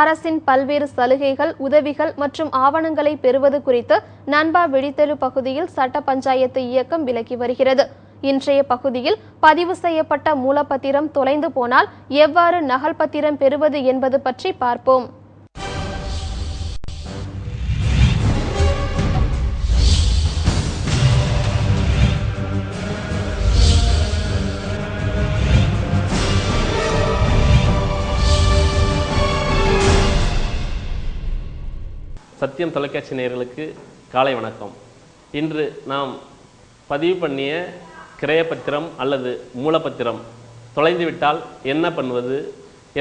அரசின் பல்வேறு சலுகைகள் உதவிகள் மற்றும் ஆவணங்களை பெறுவது குறித்து நண்பா விழித்தெழு பகுதியில் சட்ட பஞ்சாயத்து இயக்கம் விலக்கி வருகிறது. இன்றைய பகுதியில் பதிவு செய்யப்பட்ட மூலப்பத்திரம் தொலைந்து போனால் எவ்வாறு நகல் பத்திரம் பெறுவது என்பது பற்றி பார்ப்போம். சத்தியம் தொலைக்காட்சி நேயர்களுக்கு காலை வணக்கம். இன்று நாம் பதிவு பண்ணிய கிரயப்பத்திரம் அல்லது மூலப்பத்திரம். தொலைந்துவிட்டால் என்ன பண்ணுவது?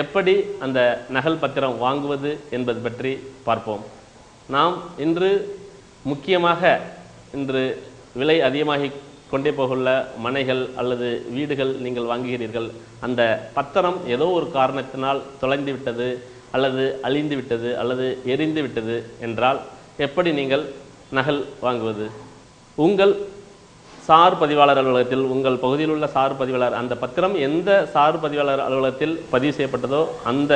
எப்படி அந்த நகல் பத்திரம் வாங்குவது என்பது பற்றி பார்ப்போம். நாம் இன்று முக்கியமாக இன்று விலை அதிகமாகி கொண்டே போகுள்ள மனைகள் அல்லது வீடுகள் நீங்கள் வாங்குகிறீர்கள். அந்த பத்திரம் ஏதோ ஒரு காரணத்தினால் தொலைந்து விட்டது அல்லது அழிந்து விட்டது அல்லது எரிந்து விட்டது என்றால் எப்படி நீங்கள் நகல் வாங்குவது? உங்கள் சார் பதிவாளர் அலுவலகத்தில் உங்கள் பகுதியில் உள்ள சார் பதிவாளர் அந்த பத்திரம் எந்த சார் பதிவாளர் அலுவலகத்தில் பதிவு செய்யப்பட்டதோ அந்த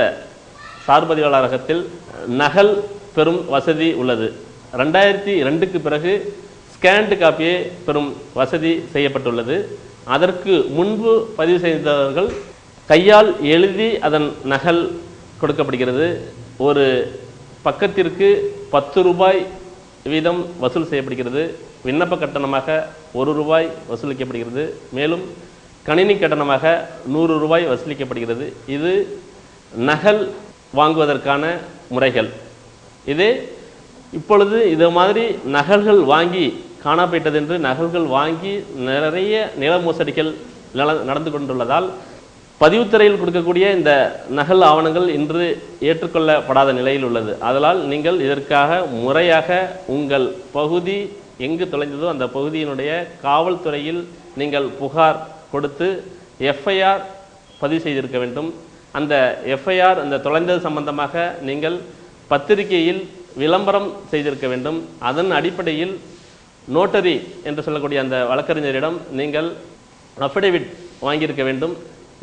சார் பதிவாளரகத்தில் நகல் பெறும் வசதி உள்ளது. ரெண்டாயிரத்தி ரெண்டுக்கு பிறகு ஸ்கேண்டு காப்பியை பெறும் வசதி செய்யப்பட்டுள்ளது. அதற்கு முன்பு பதிவு செய்தவர்கள் கையால் எழுதி அதன் நகல் கொடுக்கப்படுகிறது. ஒரு பக்கத்திற்கு பத்து ரூபாய் வீதம் வசூல் செய்யப்படுகிறது. விண்ணப்ப கட்டணமாக ஒரு ரூபாய் வசூலிக்கப்படுகிறது. மேலும் கணினி கட்டணமாக நூறு ரூபாய் வசூலிக்கப்படுகிறது. இது நகல் வாங்குவதற்கான முறைகள். இதே இப்பொழுது இது மாதிரி நகல்கள் வாங்கி காணாப்பட்டது என்று நகல்கள் வாங்கி நிறைய நில மோசடிகள் நடந்து கொண்டுள்ளதால் பதிவுத்துறையில் கொடுக்கக்கூடிய இந்த நகல் ஆவணங்கள் இன்று ஏற்றுக்கொள்ளப்படாத நிலையில் உள்ளது. அதனால் நீங்கள் இதற்காக முறையாக உங்கள் பகுதி எங்கு தொலைந்ததோ அந்த பகுதியினுடைய காவல்துறையில் நீங்கள் புகார் கொடுத்து எஃப்ஐஆர் பதிவு செய்திருக்க வேண்டும். அந்த எஃப்ஐஆர் அந்த தொலைந்தது சம்பந்தமாக நீங்கள் பத்திரிகையில் விளம்பரம் செய்திருக்க வேண்டும். அதன் அடிப்படையில் நோட்டரி என்று சொல்லக்கூடிய அந்த வழக்கறிஞரிடம் நீங்கள் அஃபிடேவிட் வாங்கியிருக்க வேண்டும்.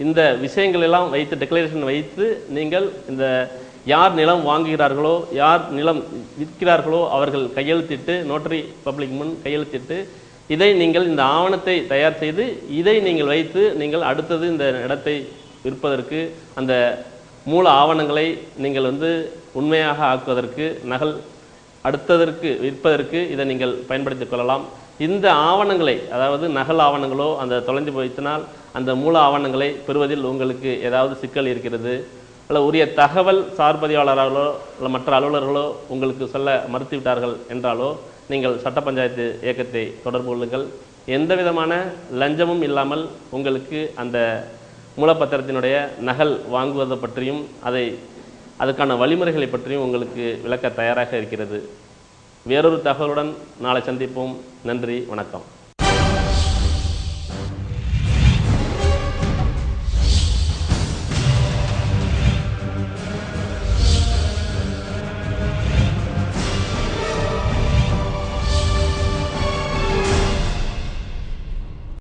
இந்த விஷயங்கள் எல்லாம் வைத்து டெக்ளரேஷன் வைத்து நீங்கள் இந்த யார் நிலம் வாங்குகிறார்களோ யார் நிலம் விற்கிறார்களோ அவர்கள் கையெழுத்திட்டு நோட்டரி பப்ளிக் முன் கையெழுத்திட்டு இதை நீங்கள் இந்த ஆவணத்தை தயார் செய்து இதை நீங்கள் வைத்து நீங்கள் அடுத்தது இந்த இடத்தை விற்பதற்கு அந்த மூல ஆவணங்களை நீங்கள் வந்து உண்மையாக ஆக்குவதற்கு நகல் அடுத்ததற்கு விற்பதற்கு இதை நீங்கள் பயன்படுத்திக் கொள்ளலாம். இந்த ஆவணங்களை அதாவது நகல் ஆவணங்களோ அந்த தொலைஞ்சு போயினால் அந்த மூல ஆவணங்களை பெறுவதில் உங்களுக்கு ஏதாவது சிக்கல் இருக்கிறது? அல்ல உரிய தகவல் சார்பதிவாளர்களோ இல்லை மற்ற அலுவலர்களோ உங்களுக்கு சொல்ல மறுத்துவிட்டார்கள் என்றாலோ நீங்கள் சட்ட பஞ்சாயத்து இயக்கத்தை தொடர்பு கொள்ளுங்கள். எந்த விதமான லஞ்சமும் இல்லாமல் உங்களுக்கு அந்த மூலப்பத்திரத்தினுடைய நகல் வாங்குவது பற்றியும் அதை அதுக்கான வழிமுறைகளை பற்றியும் உங்களுக்கு விளக்க தயாராக இருக்கிறது. வேறொரு தகவலுடன் நாளை சந்திப்போம். நன்றி வணக்கம்.